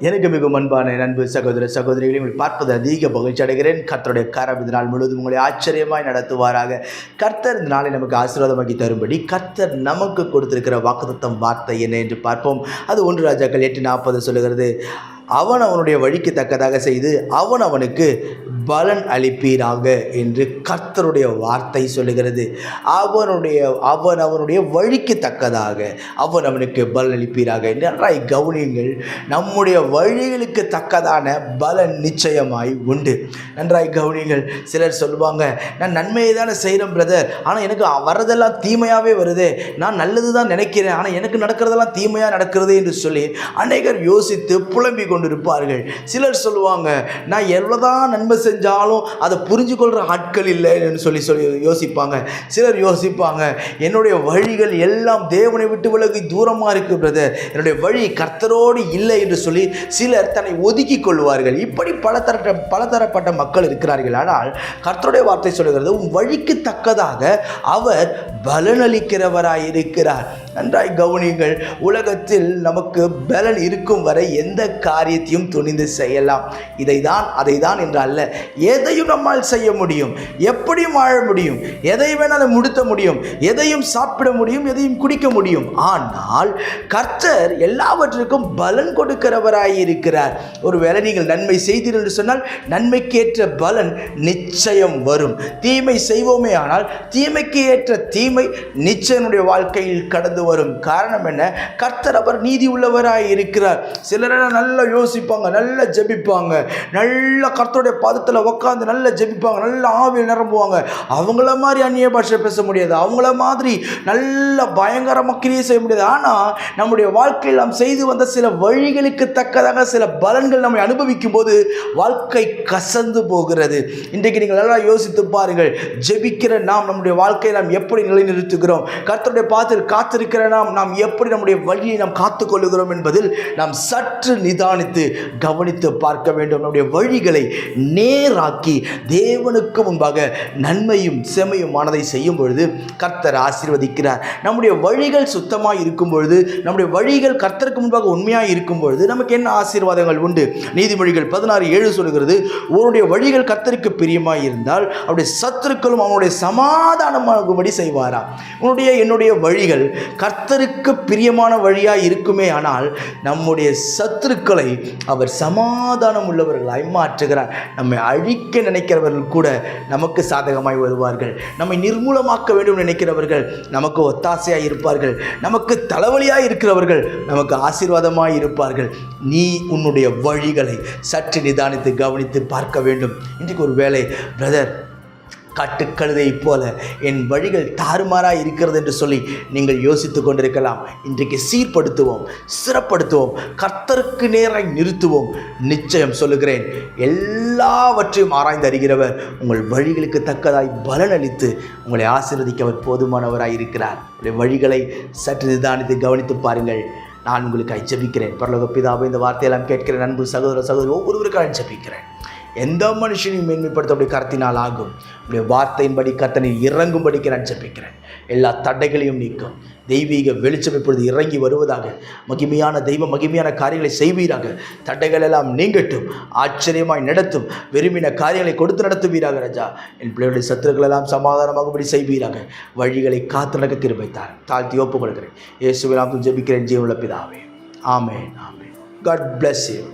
எனக்கு மிகவும் அன்பான நண்பு சகோதர சகோதரிகளை உங்களை பார்ப்பது அதிக மகிழ்ச்சி அடைகிறேன். கர்த்தருடைய கரம் இந்த நாள் முழுவதும் உங்களை ஆச்சரியமாய் நடத்துவாராக. கர்த்தர் இந்த நாளை நமக்கு ஆசீர்வாதமாக்கி தரும்படி கர்த்தர் நமக்கு கொடுத்திருக்கிற வாக்குத்தம் வார்த்தை என்ன என்று பார்ப்போம். அது ஒன்று ராஜாக்கள் எட்டு நாற்பது சொல்லுகிறது. அவன் அவனுடைய வழிக்கு தக்கதாக செய்து அவன் அவனுக்கு பலன் அளிப்பீராக என்று கர்த்தருடைய வார்த்தை சொல்லுகிறது. அவனுடைய அவன் அவனுடைய வழிக்கு தக்கதாக அவன் அவனுக்கு பலன் அளிப்பீராக என்று நன்றாய் கவனியுங்கள். நம்முடைய வழிகளுக்கு தக்கதான பலன் நிச்சயமாய் உண்டு. நன்றாய் கவனியுங்கள். சிலர் சொல்லுவாங்க நான் நன்மையை தானே செய்கிறேன் பிரதர் ஆனால் எனக்கு வர்றதெல்லாம் தீமையாகவே வருது. நான் நல்லது தான் நினைக்கிறேன். ஆனால் எனக்கு நடக்கிறதெல்லாம் தீமையாக நடக்கிறது என்று சொல்லி அநேகர் யோசித்து புலம்பிக் கொண்டிருப்பார்கள். சிலர் சொல்லுவாங்க நான் எவ்வளோதான் நன்மை செஞ்சாலும் அதை புரிஞ்சு கொள்கிற ஆட்கள் இல்லைன்னு சொல்லி சொல்லி யோசிப்பாங்க. சிலர் யோசிப்பாங்க என்னுடைய வழிகள் எல்லாம் தேவனை விட்டு விலகி தூரமாக இருக்குது பிரதர். என்னுடைய வழி கர்த்தரோடு இல்லை என்று சொல்லி சிலர் தன்னை ஒதுக்கி கொள்வார்கள். இப்படி பலதர பலதரப்பட்ட மக்கள் இருக்கிறார்கள். ஆனால் கர்த்தருடைய வார்த்தை சொல்கிறது உன் வழிக்கு தக்கதாக அவர் பலனளிக்கிறவராய் இருக்கிறார் நன்றாய் கவனியுங்கள். உலகத்தில் நமக்கு பலன் இருக்கும் வரை எந்த காரியத்தையும் துணிந்து செய்யலாம். இதை தான் அதை தான் என்று அல்ல. எதையும் நம்மால் செய்ய முடியும். எப்படியும் வாழ முடியும்? எதை வேணாலும் முடுத்த முடியும். எதையும் சாப்பிட முடியும் எதையும் குடிக்க முடியும். ஆனால் கர்த்தர் எல்லாவற்றிற்கும் பலன் கொடுக்கிறவராய் இருக்கிறார். ஒருவேளை நீங்கள் நன்மை செய்தீர்கள் என்று சொன்னால் நன்மைக்கேற்ற பலன் நிச்சயம் வரும். தீமை செய்வோமே ஆனால் தீமைக்கு ஏற்ற தீமை நிச்சயனுடைய வாழ்க்கையில் கடந்து வரும். காரணம் என்ன? கர்த்தர் அவர் நீதி உள்ளவராக இருக்கிறார் சிலரெல்லாம் நல்லா யோசிப்பாங்க நல்லா ஜெபிப்பாங்க. நல்ல கர்த்தருடைய பாதத்தில் உட்காந்து நல்லா ஜெபிப்பாங்க நல்ல ஆவியில் நிரம்புவாங்க. அவங்கள மாதிரி அந்நிய பாஷை பேச முடியாது. அவங்கள மாதிரி நல்ல பயங்கரமாக கிரியை செய்ய முடியாது. ஆனால் நம்முடைய வாழ்க்கையில் நாம் செய்து வந்த சில வழிகளுக்கு தக்கதாக சில பலன்கள் நம்மை அனுபவிக்கும் போது வாழ்க்கை கசந்து போகிறது. இன்றைக்கு நீங்கள் நல்லா யோசித்து பாருங்கள். ஜெபிக்கிற நாம் நம்முடைய வாழ்க்கையை நாம் எப்படி நிலைநிறுத்துகிறோம்? கர்த்தருடைய பாதத்தில் இருக்கிற நாம் நாம் எப்படி நம்முடைய வழியை நாம் காத்துக்கொள்ளுகிறோம் என்பதில் நாம் சற்று நிதானித்து கவனித்து பார்க்க வேண்டும். நம்முடைய வழிகளை நேராக்கி தேவனுக்கு முன்பாக நன்மையும் செமையுமானதை செய்யும் பொழுது கர்த்தர் ஆசீர்வதிக்கிறார். நம்முடைய வழிகள் சுத்தமாக இருக்கும் பொழுது நம்முடைய வழிகள் கர்த்தருக்கு முன்பாக உண்மையாக இருக்கும் பொழுது நமக்கு என்ன ஆசீர்வாதங்கள் உண்டு? நீதிமொழிகள் பதினாறு ஏழு சொல்கிறது உன்னுடைய வழிகள் கர்த்தருக்கு பிரியமாக இருந்தால் அவருடைய சத்துருக்களும் அவனுடைய சமாதானமாகும்படி செய்வாரா உன்னுடைய என்னுடைய வழிகள் கர்த்தருக்கு பிரியமான வழியாக இருக்குமே ஆனால் நம்முடைய சத்துருக்களை அவர் சமாதானம் உள்ளவர்களாய் மாற்றுகிறார். நம்மை அழிக்க நினைக்கிறவர்கள் கூட நமக்கு சாதகமாய் வருவார்கள். நம்மை நிர்மூலமாக்க வேண்டும் நினைக்கிறவர்கள் நமக்கு ஒத்தாசையாக இருப்பார்கள். நமக்கு தலைவலியாக இருக்கிறவர்கள் நமக்கு ஆசீர்வாதமாக இருப்பார்கள். நீ உன்னுடைய வழிகளை சற்று நிதானித்து கவனித்து பார்க்க வேண்டும். இன்றைக்கு ஒரு வேலை பிரதர் காட்டுக்கழுதையைப் போல என் வழிகள் தாறுமாறாக இருக்கிறது என்று சொல்லி நீங்கள் யோசித்து கொண்டிருக்கலாம். இன்றைக்கு சீர்படுத்துவோம் சிறப்படுத்துவோம் கர்த்தருக்கு நேராய் நிறுத்துவோம். நிச்சயம் சொல்லுகிறேன் எல்லாவற்றையும் ஆராய்ந்து அறிகிறவர் உங்கள் வழிகளுக்கு தக்கதாய் பலனளித்து உங்களை ஆசீர்வதிக்க அவர் போதுமானவராய் இருக்கிறார். உங்களுடைய வழிகளை சற்று நிதானித்து கவனித்து பாருங்கள். நான் உங்களுக்கு ஜபிக்கிறேன் பரலோக பிதாவை இந்த வார்த்தையெல்லாம் கேட்கிறேன் அன்பு சகோதர சகோதரி ஒவ்வொருவருக்காக ஜபிக்கிறேன் எந்த மனுஷனையும் மேன்மைப்படுத்த அப்படி கருத்தினால் ஆகும். உடைய வார்த்தையின்படி கத்தனை இறங்கும்படிக்கு நான் ஜெபிக்கிறேன். எல்லா தடைகளையும் நீக்கும். தெய்வீக வெளிச்சம் இப்பொழுது இறங்கி வருவதாக மகிமையான தெய்வ மகிமையான காரியங்களை செய்வீராக. தடைகள் எல்லாம் நீங்கட்டும் ஆச்சரியமாய் நடத்தும் விரும்பின காரியங்களை கொடுத்து நடத்துவீராக ராஜா. என் பிள்ளைகளுடைய சத்துருக்கள் எல்லாம் சமாதானமாகும்படி செய்வீராக. வழிகளை காத்து நடக்க திருப்பித்தார் தாழ்த்தி ஒப்புக் கொடுக்கிறேன் இயேசுவை ஜெபிக்கிறேன் ஜீவனுள்ள பிதாவே. ஆமே ஆமே காட் பிளஸ் யூ